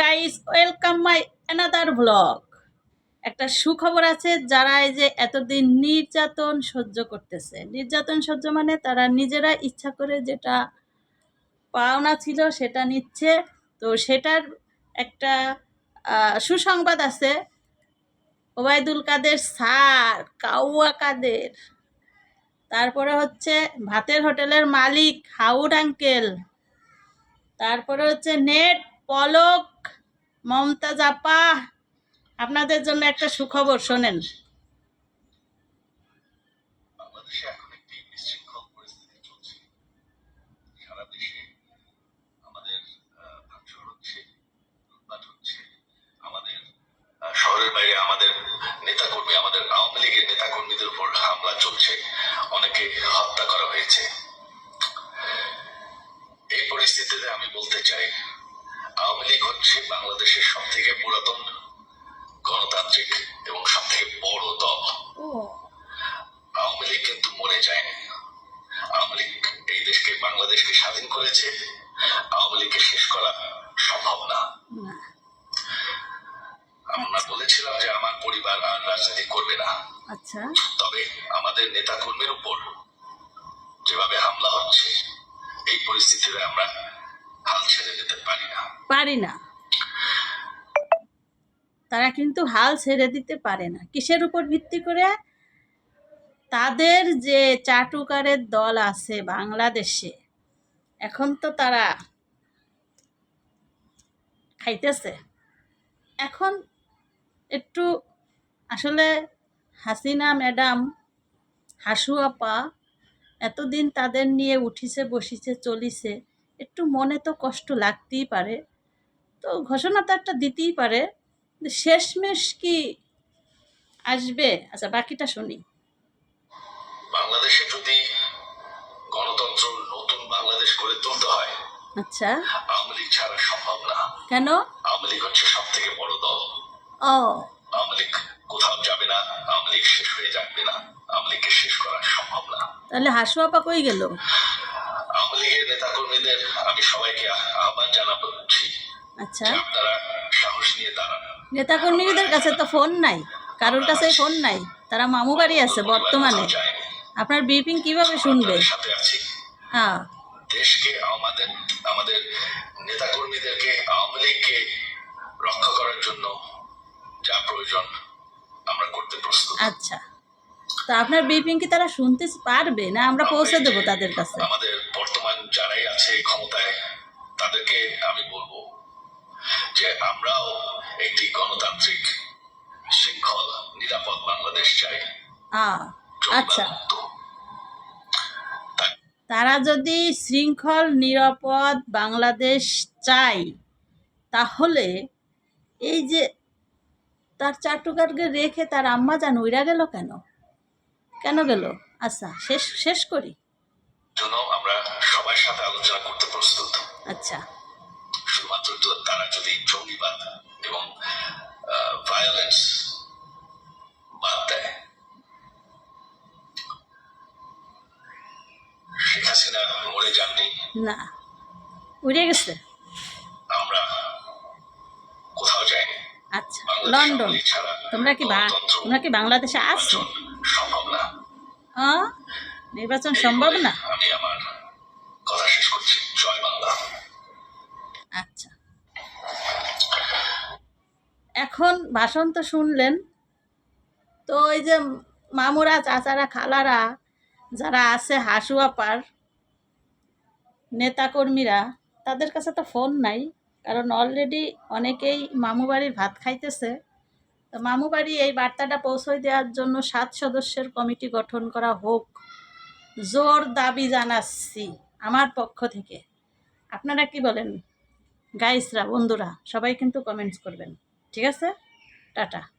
Guys welcome my another blog একটা সুখবর আছে, যারা এই যে এতদিন নির্যাতন সহ্য করতেছে। নির্যাতন সহ্য মানে তারা নিজেরা ইচ্ছা করে যেটা পাওনা ছিল সেটা নিচ্ছে। তো সেটার একটা সুসংবাদ আছে। ওবায়দুল কাদের স্যার, কাউয়া কাদের। তারপরে হচ্ছে ভাতের হোটেলের মালিক, হাউড আঙ্কেল। তারপরে হচ্ছে নেট, পলক মমতাজ আপা, আপনাদের জন্য একটা সুখবর, শোনেন। শহরের বাইরে আমাদের নেতাকর্মী, আমাদের আওয়ামী লীগের নেতাকর্মীদের উপর হামলা চলছে। অনেকে হত্যা করা হয়েছে। এই পরিস্থিতিতে আমি বলতে চাই হচ্ছে বাংলাদেশের সব থেকে পুরাতন গণতান্ত্রিক এবং সব থেকে বড় দল। আওয়ামী লীগ কিন্তু মরে যায়নি। আওয়ামী লীগ এই দেশকে বাংলাদেশকে স্বাধীন করেছে। আওয়ামী লীগকে শেষ করা সম্ভব না। না। আমরা বলেছিলাম যে আমার পরিবার আর রাজনীতি করবে না। আচ্ছা। তবে আমাদের নেতা কর্মীর উপর যেভাবে হামলা হচ্ছে এই পরিস্থিতিতে আমরা হাল ছেড়ে দিতে পারি না। পারি না। তারা কিন্তু হাল ছেড়ে দিতে পারে না। কিসের উপর ভিত্তি করে? তাদের যে চাটুকারের দল আছে বাংলাদেশে, এখন তো তারা খাইতেছে। এখন একটু আসলে হাসিনা ম্যাডাম, হাসু আপা এতদিন তাদের নিয়ে উঠিছে, বসিছে, চলিছে, একটু মনে তো কষ্ট লাগতেই পারে। তো ঘোষণা তো একটা দিতেই পারে। শেষমেশ কি আসবে? আচ্ছা বাকিটা শুনি। বাংলাদেশে যদি গণতন্ত্র নতুন বাংলাদেশ গড়ে তুলতে হয় আচ্ছা। আওয়ামী লীগ ছাড়া সম্ভব না। কেন? আওয়ামী লীগ হচ্ছে সব থেকে বড় দল। ও। আওয়ামী লীগ কোথাও যাবে না আওয়ামী লীগ শেষ হয়ে যাবে না আওয়ামী লীগকে শেষ করা সম্ভব না। তাহলে হাসু আপা কই গেল? আওয়ামী লীগের নেতা কর্মীদের আমি সবাইকে আহ- আহ্বান জানাচ্ছি আচ্ছা। আপনারা নেতাকর্মীদের কাছে তো ফোন নাই কারোর কাছে ফোন নাই তারা মামু বাড়ি আছে বর্তমানে। আপনার ব্রিফিং কীভাবে শুনবে? হ্যাঁ। দেশকে আমাদের আমাদের নেতা কর্মীদেরকে আওয়ামী লীগকে রক্ষা করার জন্য যা প্রয়োজন আমরা করতে প্রস্তুত। আচ্ছা। তো আপনার ব্রিফিং কি তারা শুনতে পারবে না আমরা পৌঁছে দেবো তাদের কাছে? আমাদের বর্তমান যারাই আছে ক্ষমতায় তাদেরকে আমি বলব যে আমরাও একটি গণতান্ত্রিক শৃঙ্খল নিরাপদ বাংলাদেশ চাই। আচ্ছা। তারা যদি শৃঙ্খল নিরাপদ বাংলাদেশ চাই তাহলে এই যে তার চাটুকারকে রেখে তার আম্মা জান উইরা গেল কেন? কেন গেল? আচ্ছা শেষ শেষ করি। আমরা সবার সাথে আলোচনা করতে প্রস্তুত। আচ্ছা। শুধুমাত্র তারা যদি জঙ্গিবাদ এবং ভায়োলেন্স বাদ দেয় শেখ হাসিনা মরে যাননি। না উড়ে গেছে। আমরা কোথাও যাইনি। আচ্ছা লন্ডন। তোমরা কি তোমরা কি বাংলাদেশে আছো? সম্ভব না। নির্বাচন সম্ভব না? আমি আমার আচ্ছা। এখন ভাষণ তো শুনলেন। তো ওই যে মামুরা, চাচারা, খালারা যারা আছে হাসু আপার নেতাকর্মীরা, তাদের কাছে তো ফোন নাই। কারণ অলরেডি অনেকেই মামু বাড়ির ভাত খাইতেছে। তো মামু বাড়ি এই বার্তাটা পৌঁছে দেওয়ার জন্য সাত সদস্যের কমিটি গঠন করা হোক। জোর দাবি জানাচ্ছি আমার পক্ষ থেকে। আপনারা কি বলেন? গাইসরা বন্ধুরা সবাই কিন্তু কমেন্টস করবেন। ঠিক আছে? টাটা।